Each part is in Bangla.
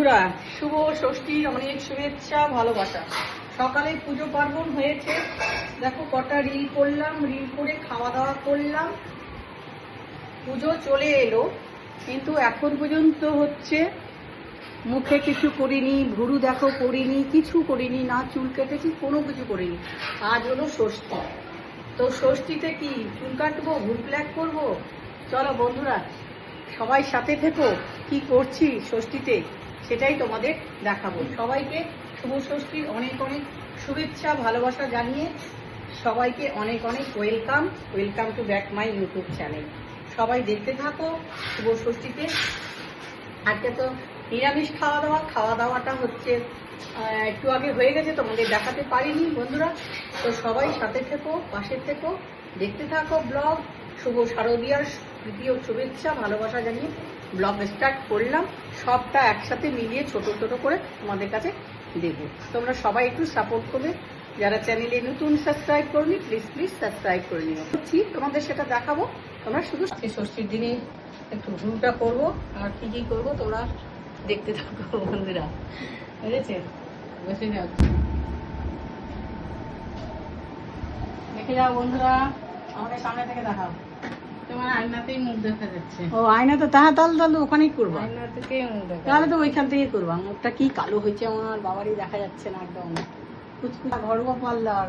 বন্ধুরা, শুভ ষষ্ঠীর অনেক শুভেচ্ছা, ভালোবাসা। সকালে পুজো পার্বণ হয়েছে। দেখো, কটা রিল করলাম, রিল করে খাওয়া দাওয়া করলাম। পুজো চলে এলো, কিন্তু এখন পর্যন্ত হচ্ছে মুখে কিছু করিনি, ভুরু দেখো করিনি, কিছু করিনি, না চুল কেটেছি, কোনো কিছু করিনি। আজ হলো ষষ্ঠী। তো ষষ্ঠীতে কি চুল কাটবো, ভুল প্ল্যাক করব? চলো বন্ধুরা, সবাই সাথে থেকো, কি করছি ষষ্ঠীতে? সেটাই তোমাদের দেখাবো। সবাইকে শুভ ষষ্ঠীর অনেক অনেক শুভেচ্ছা, ভালোবাসা জানিয়ে সবাইকে অনেক অনেক welcome. Welcome to back my YouTube channel. সবাই দেখতে থাকো শুভ ষষ্ঠীতে। আজকে তো নিরামিষ খাওয়া দাওয়া খাওয়া দাওয়াটা হচ্ছে একটু আগে হয়ে গেছে, তোমাদের দেখাতে পারিনি বন্ধুরা। তো সবাই সাথে থেকো, পাশে থেকো, দেখতে থাকো ব্লগ। শুভ শারদীয়ার তৃতীয় শুভেচ্ছা, ভালোবাসা জানিয়ে ব্লগ স্টার্ট করলাম। সবটা একসাথে মিলিয়ে ছোট ছোট করে তোমাদের কাছে দেবো। তোমরা সবাই একটু সাপোর্ট করবে। যারা চ্যানেলে নতুন সাবস্ক্রাইব করনি প্লিজ প্লিজ সাবস্ক্রাইব করে নিও। করছি, তোমাদের সেটা দেখাবো। তোমরা শুধু ষষ্ঠীর দিনে একটু ভুলটা করব। আর কি কি করব তোমরা দেখতে থাকো, বন্ধুরা। বুঝেছে? বসে যাও দেখে যাও, বন্ধুরা। আমাদের সামনে থেকে দেখাও। তোমার আয়নাতেই মুখ দেখা যাচ্ছে। ও আয়না তো তাহা তাহলে তাহলে ওখানেই করব? আয়না থেকেই মুখ দেখা তাহলে তো ওইখান থেকেই করব। মুখটা কি কালো হয়েছে আমার বাবারই দেখা যাচ্ছে না একদম। কুচকুচা ঘরোয়া পার্লার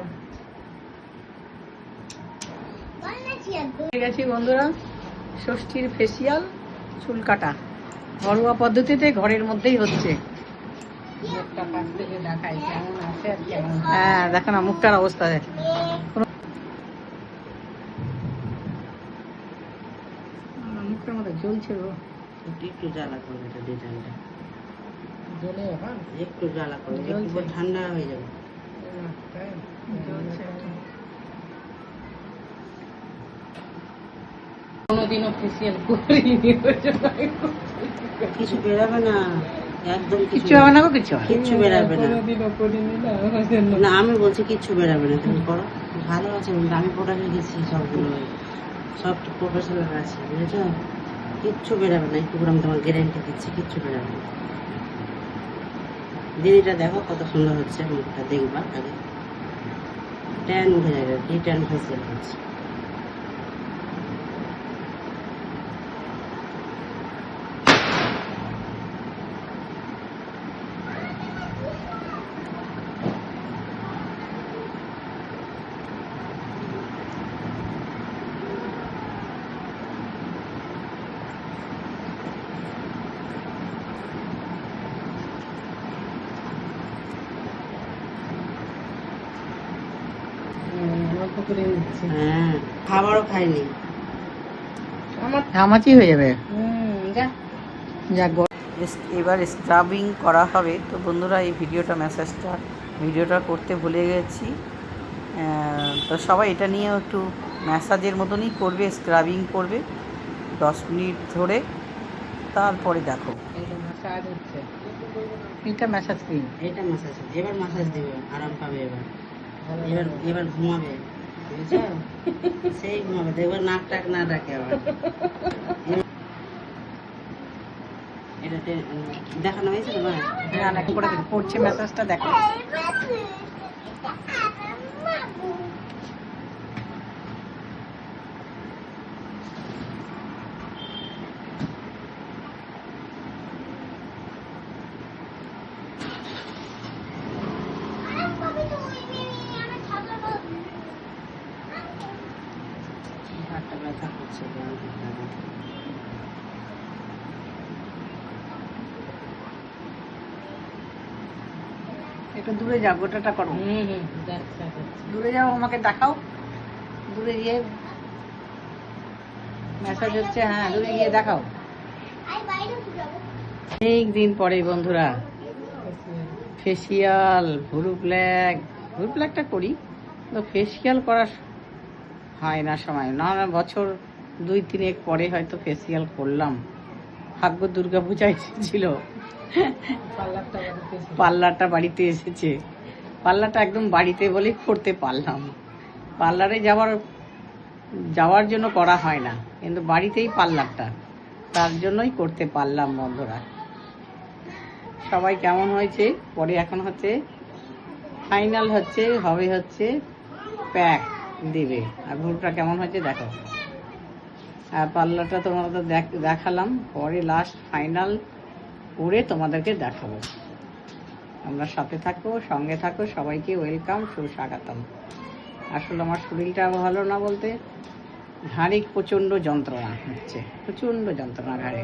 গেছি বন্ধুরা ষষ্ঠীর ফেসিয়াল চুল কাটা ঘরোয়া পদ্ধতিতে ঘরের মধ্যেই হচ্ছে। হ্যাঁ দেখো না মুখটার অবস্থা। দেখ জ্বলছে গো। একটু একটু জ্বালা করবে এটা ডিজাইনটা। জ্বলে এখন? একটু জ্বালা করবে একটু ঠান্ডা হয়ে যাবে। কোনোদিনও ফেসিয়াল করিনি। আমি কিছু বেরাবে না একদম হবে কিচ্ছু বেরাবে আমি বলছি কিচ্ছু বেরাবে না তুমি করো। ভালো আছে আমি প্রোডাক্টে গেছি সবগুলো সব প্রফেশনাল আছে বুঝেছ? কিচ্ছু বেরাবে না। একটু আমি তোমার গ্যারেন্টি দিচ্ছি, কিচ্ছু বেরাবে না। দিদিটা দেখো কত সুন্দর হচ্ছে, মুখটা দেখবা আগে। ট্যান উঠে যাবে কি ট্যান ফেসিয়াল হচ্ছে অল্প করে নিচ্ছি। হ্যাঁ খাবারও খাইনি। আমার ঘামাচি হয়ে যাবে। হুম যা। যাক এবার স্ক্রাবিং করা হবে। তো বন্ধুরা এই ভিডিওটা মেসেজটা ভিডিওটা করতে ভুলে গেছি। তো সবাই এটা নিয়েও একটু ম্যাসাজের মতনই করবে স্ক্রাবিং করবে। দশ মিনিট ধরে তারপরে দেখো। এটা মাসাজ হচ্ছে। এটা ম্যাসাজ ক্রিম এটা মাসাজ এবার মাসাজ দিবে আরাম পাবে এবার। এবার এবার ঘুমাবে। বুঝেছ? সেই ঘুমাবে নাক টাক না ডাকে আবার। এটাতে দেখানো হয়েছে তোমার পড়ছে ম্যাসাজটা দেখো। একটু দূরে যাও গোটাটা করো। দূরে যাও আমাকে দেখাও। দূরে গিয়ে মেসেজ হচ্ছে হ্যাঁ দূরে গিয়ে দেখাও। অনেক দিন পরে বন্ধুরা। ফেসিয়াল ভুরু প্ল্যাক ভুরু প্ল্যাকটা করি তো ফেসিয়াল করার হয় না সময়। না না বছর দুই তিনেক পরে হয়তো ফেসিয়াল করলাম। ভাগ্য দুর্গা পূজা এসেছিল। পার্লারটা বাড়িতে এসেছে। পার্লারটা একদম বাড়িতে বলেই করতে পারলাম। পার্লারে যাওয়ার যাওয়ার জন্য করা হয় না, কিন্তু বাড়িতেই পার্লারটা তার জন্যই করতে পারলাম বন্ধুরা। সবাই কেমন হয়েছে? পরে এখন হচ্ছে, ফাইনাল হচ্ছে, হবে হচ্ছে প্যাক দেবে। আর ভুলটা কেমন হয়েছে দেখো। আর পার্লারটা তোমাদের দেখ- দেখালাম। পরে লাস্ট ফাইনাল করে তোমাদেরকে দেখাবো। আমরা সাথে থাকো, সঙ্গে থাকো, সবাইকে ওয়েলকাম, সুস্বাগতম। আসলে আমার শরীরটা ভালো না বলতে ঘাড়ে প্রচণ্ড যন্ত্রণা হচ্ছে, প্রচণ্ড যন্ত্রণা ঘাড়ে।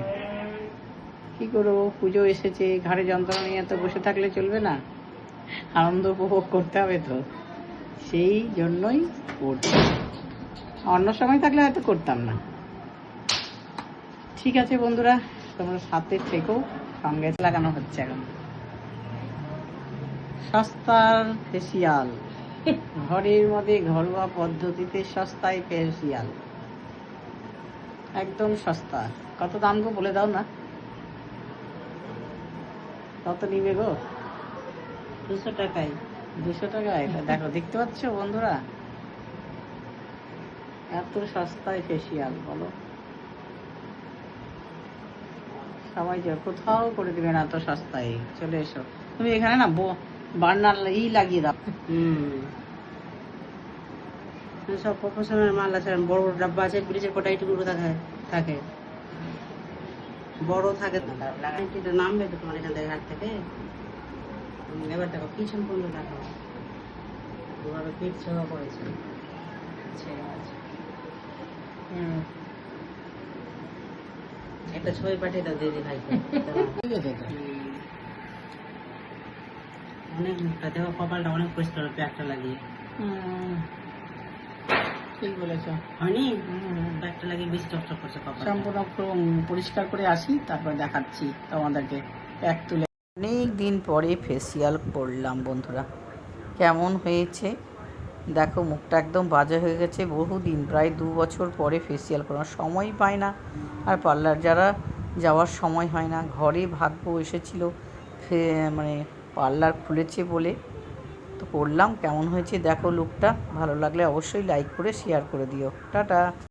কি করব? পুজো এসেছে, ঘাড়ে যন্ত্রণা নিয়ে তো বসে থাকলে চলবে না? আনন্দ উপভোগ করতে হবে তো। সেই জন্যই করছি। অন্য সময় থাকলে হয়তো করতাম না। ঠিক আছে বন্ধুরা, তোমরা সাথে থেকো। সঙ্গে লাগানো হচ্ছে এখন। সস্তার ফেসিয়াল। ঘরের মধ্যে ঘরোয়া পদ্ধতিতে সস্তায় ফেসিয়াল। একদম সস্তা। কত দাম গো বলে দাও না। কত নিবে গো? দুশো টাকায়। দুশো টাকায় দেখো, দেখতে পাচ্ছ বন্ধুরা? এত সস্তায় ফেসিয়াল, বলো। সবাই যে কোথাও করে দিবে না তো সস্তায়। চলে এসো। তুমি এখানে না বার্নার ই লাগিয়ে দাও। হুম। সব প্রফেশনাল মাল আছে। বড় বড় ডাব্বা আছে ব্রিজের কটা একটু থাকে থাকে। বড় থাকে লাগাইটিটা নামবে তো তোমার এখান থেকে হাট থেকে। এবার দেখো পিছন পর্যন্ত দেখো। দুভাবে পিঠ ছেড়া করেছে। ছেড়ে আছে। হুম। একটা ছবি পাঠিয়ে দাও দিদি অনেক মুখটা দেখো কপালটা অনেক পরিষ্কার প্যাকটা লাগিয়ে। ঠিক বলেছ। হয়নি? প্যাকটা লাগিয়ে বেশি চকচক করছে কপাল সম্পূর্ণ পরিষ্কার করে আসি তারপর দেখাচ্ছি তোমাদেরকে। তুলে অনেক দিন পরে ফেসিয়াল করলাম বন্ধুরা। কেমন হয়েছে? দেখো, মুখটা একদম বাজে হয়ে গেছে। বহুদিন, প্রায় দু বছর পরে ফেসিয়াল করার সময় পায় না। আর পার্লার যারা যাওয়ার সময় হয় না, ঘরে ভাগ্য এসেছিল মানে পার্লার খুলেছে বলে। তো করলাম, কেমন হয়েছে দেখো লুকটা ভালো লাগলে অবশ্যই লাইক করে শেয়ার করে দিও। টাটা!